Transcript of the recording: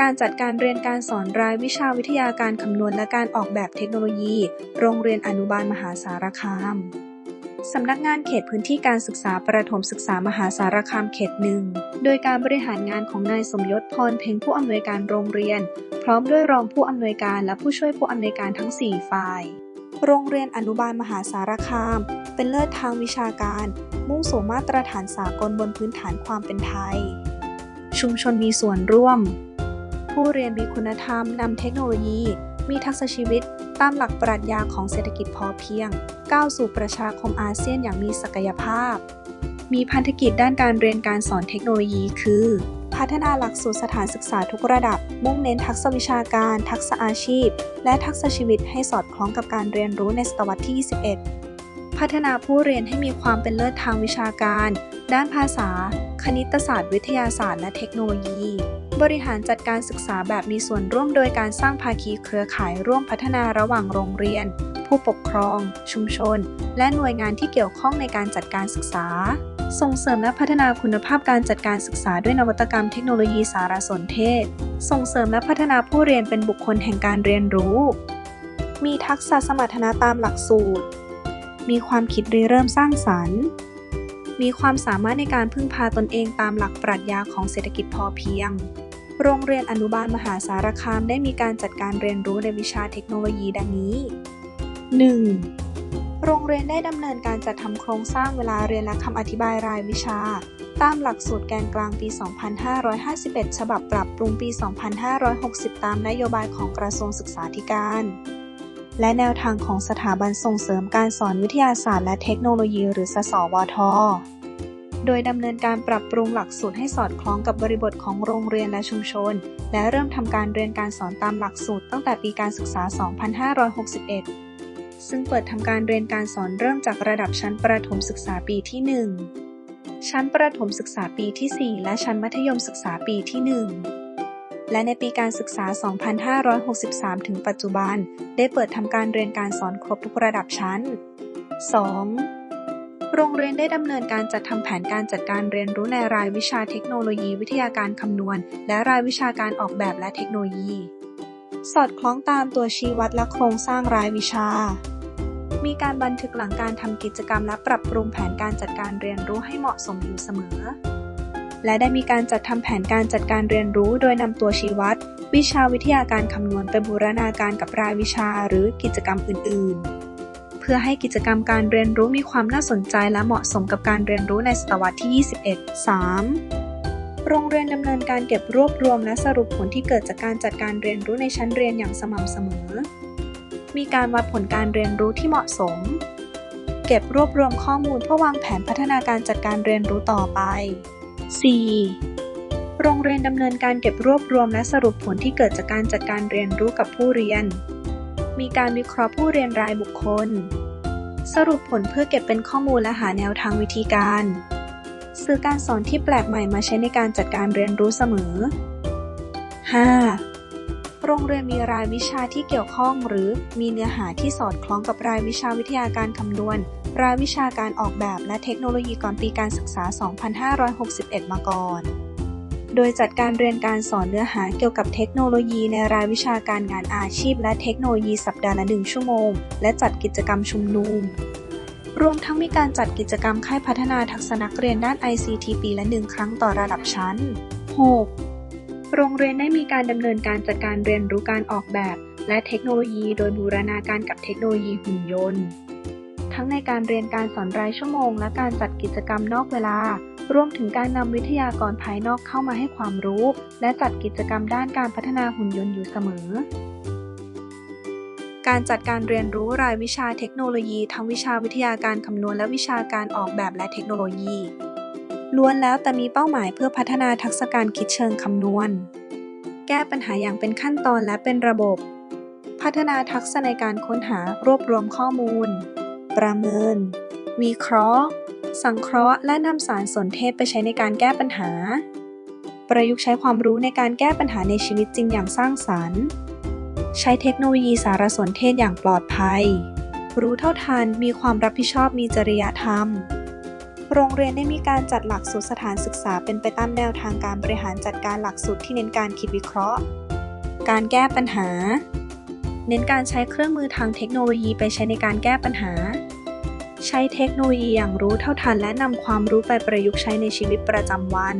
การจัดการเรียนการสอนรายวิชาวิทยาการคำนวณและการออกแบบเทคโนโลยี โรงเรียนอนุบาลมหาสารคามสำนักงานเขตพื้นที่การศึกษาประถมศึกษามหาสารคามเขตหนึ่ง โดยการบริหารงานของนายสมยศพรเพ็งผู้อำนวยการโรงเรียน พร้อมด้วยรองผู้อำนวยการและผู้ช่วยผู้อำนวยการทั้ง 4 ฝ่าย โรงเรียนอนุบาลมหาสารคาม เป็นเลิศทางวิชาการ มุ่งสู่มาตรฐานสากลบนพื้นฐานความเป็นไทย ชุมชนมีส่วนร่วม ผู้เรียนมีคุณธรรมนำเทคโนโลยี มีทักษะชีวิต ตามหลักปรัชญาของเศรษฐกิจพอเพียง ก้าวสู่ประชาคมอาเซียนอย่างมีศักยภาพ มีพันธกิจด้านการเรียนการสอนเทคโนโลยี คือ พัฒนาหลักสูตรสถานศึกษาทุกระดับ มุ่งเน้นทักษะวิชาการ ทักษะอาชีพ และทักษะชีวิตให้สอดคล้องกับการเรียนรู้ในศตวรรษที่ 21 พัฒนาผู้เรียนให้มีความเป็นเลิศทางวิชาการ ด้านภาษา คณิตศาสตร์วิทยาศาสตร์และเทคโนโลยี บริหารจัดการศึกษาแบบมีส่วนร่วมโดยการสร้างภาคีเครือข่ายร่วมพัฒนาระหว่างโรงเรียน ผู้ปกครอง ชุมชน และหน่วยงานที่เกี่ยวข้องในการจัดการศึกษา ส่งเสริมและพัฒนาคุณภาพการจัดการศึกษาด้วยนวัตกรรมเทคโนโลยีสารสนเทศ ส่งเสริมและพัฒนาผู้เรียนเป็นบุคคลแห่งการเรียนรู้ มีทักษะสมรรถนะตามหลักสูตร มีความคิดริเริ่มสร้างสรรค์ มีความสามารถในการพึ่งพาตนเองตามหลักปรัชญาของเศรษฐกิจพอเพียง โรงเรียนอนุบาลมหาสารคามได้มีการจัดการเรียนรู้ในวิชาเทคโนโลยีดังนี้ 1. โรงเรียนได้ดำเนินการจัดทำโครงสร้างเวลาเรียนและคำอธิบายรายวิชา ตามหลักสูตรแกนกลางปี 2551 ฉบับปรับปรุงปี 2560 ตามนโยบายของกระทรวงศึกษาธิการ และแนวทางของสถาบันส่งเสริมการสอนวิทยาศาสตร์และเทคโนโลยี หรือสสวท โดยดำเนินการปรับปรุงหลักสูตรให้สอดคล้องกับบริบทของโรงเรียนและชุมชน และเริ่มทำการเรียนการสอนตามหลักสูตรตั้งแต่ปีการศึกษา 2561 ซึ่งเปิดทำการเรียนการสอนเริ่มจากระดับชั้นประถมศึกษาปีที่ 1 ชั้นประถมศึกษาปีที่ 4 และชั้นมัธยมศึกษาปีที่ 1 และในปีการศึกษา 2563 ถึงปัจจุบัน ได้เปิดทำการเรียนการสอนครบทุกระดับชั้น 2. โรงเรียนได้ดำเนินการจัดทำแผนการจัดการเรียนรู้ในรายวิชาเทคโนโลยีวิทยาการคำนวณ และรายวิชาการออกแบบและเทคโนโลยี สอดคล้องตามตัวชี้วัดและโครงสร้างรายวิชามีการบันทึกหลังการทำกิจกรรมและปรับปรุงแผนการจัดการเรียนรู้ให้เหมาะสมอยู่เสมอ และได้มีการจัดทำแผนการจัดการเรียนรู้โดยนำตัวชี้วัด วิชาวิทยาการคำนวณไปบูรณาการกับรายวิชาหรือกิจกรรมอื่น ๆ เพื่อให้กิจกรรมการเรียนรู้มีความน่าสนใจและเหมาะสมกับการเรียนรู้ในศตวรรษที่ 21 3. โรงเรียนดำเนินการเก็บรวบรวมและสรุปผลที่เกิดจากการจัดการเรียนรู้ในชั้นเรียนอย่างสม่ำเสมอ มีการวัดผลการเรียนรู้ที่เหมาะสม เก็บรวบรวมข้อมูลเพื่อวางแผนพัฒนาการจัดการเรียนรู้ต่อไป 4. โรงเรียนดำเนินการเก็บรวบรวมและสรุปผลที่เกิดจากการจัดการเรียนรู้กับผู้เรียน มีการวิเคราะห์ผู้เรียนรายบุคคล สรุปผลเพื่อเก็บเป็นข้อมูลและหาแนวทางวิธีการ สื่อการสอนที่แปลกใหม่มาใช้ในการจัดการเรียนรู้เสมอ 5. โรงเรียนมีรายวิชาที่เกี่ยวข้อง หรือมีเนื้อหาที่สอดคล้องกับรายวิชาวิทยาการคำนวณ รายวิชาการออกแบบและเทคโนโลยีก่อนปีการศึกษา 2561 มาก่อน โดยจัดการเรียนการสอนเนื้อหาเกี่ยวกับเทคโนโลยีในรายวิชาการงานอาชีพ และเทคโนโลยีสัปดาห์ละ1ชั่วโมง และจัดกิจกรรมชุมนุมรวมทั้งมีการจัดกิจกรรมค่ายพัฒนาทักษะนักเรียนด้าน ICT ปีละหนึ่งครั้งต่อระดับชั้น 6. โรงเรียนได้มีการดำเนินการจัดการเรียนรู้การออกแบบ และเทคโนโลยีโดยบูรณาการกับเทคโนโลยีหุ่นยนต์ ทั้งในการเรียนการสอนรายชั่วโมง และการจัดกิจกรรมนอกเวลา รวมถึงการนำวิทยากรภายนอกเข้ามาให้ความรู้ และจัดกิจกรรมด้านการพัฒนาหุ่นยนต์อยู่เสมอ การจัดการเรียนรู้รายวิชาเทคโนโลยี ทั้งวิชาวิทยาการคำนวณและวิชาการออกแบบและเทคโนโลยี ล้วนแล้วแต่มีเป้าหมายเพื่อพัฒนาทักษะการคิดเชิงคำนวณ แก้ปัญหาอย่างเป็นขั้นตอนและเป็นระบบ พัฒนาทักษะในการค้นหารวบรวมข้อมูล ประเมิน วิเคราะห์ สังเคราะห์ และนำสารสนเทศไปใช้ในการแก้ปัญหา ประยุกต์ใช้ความรู้ในการแก้ปัญหาในชีวิตจริงอย่างสร้างสรรค์ ใช้เทคโนโลยีสารสนเทศอย่างปลอดภัย รู้เท่าทันมีความรับผิดชอบมีจริยธรรม โรงเรียนได้มีการจัดหลักสูตรสถานศึกษาเป็นไปตามแนวทางการบริหารจัดการหลักสูตรที่เน้นการคิดวิเคราะห์ การแก้ปัญหา เน้นการใช้เครื่องมือทางเทคโนโลยีไปใช้ในการแก้ปัญหา ใช้เทคโนโลยีอย่างรู้เท่าทันและนำความรู้ไปประยุกต์ใช้ในชีวิตประจำวัน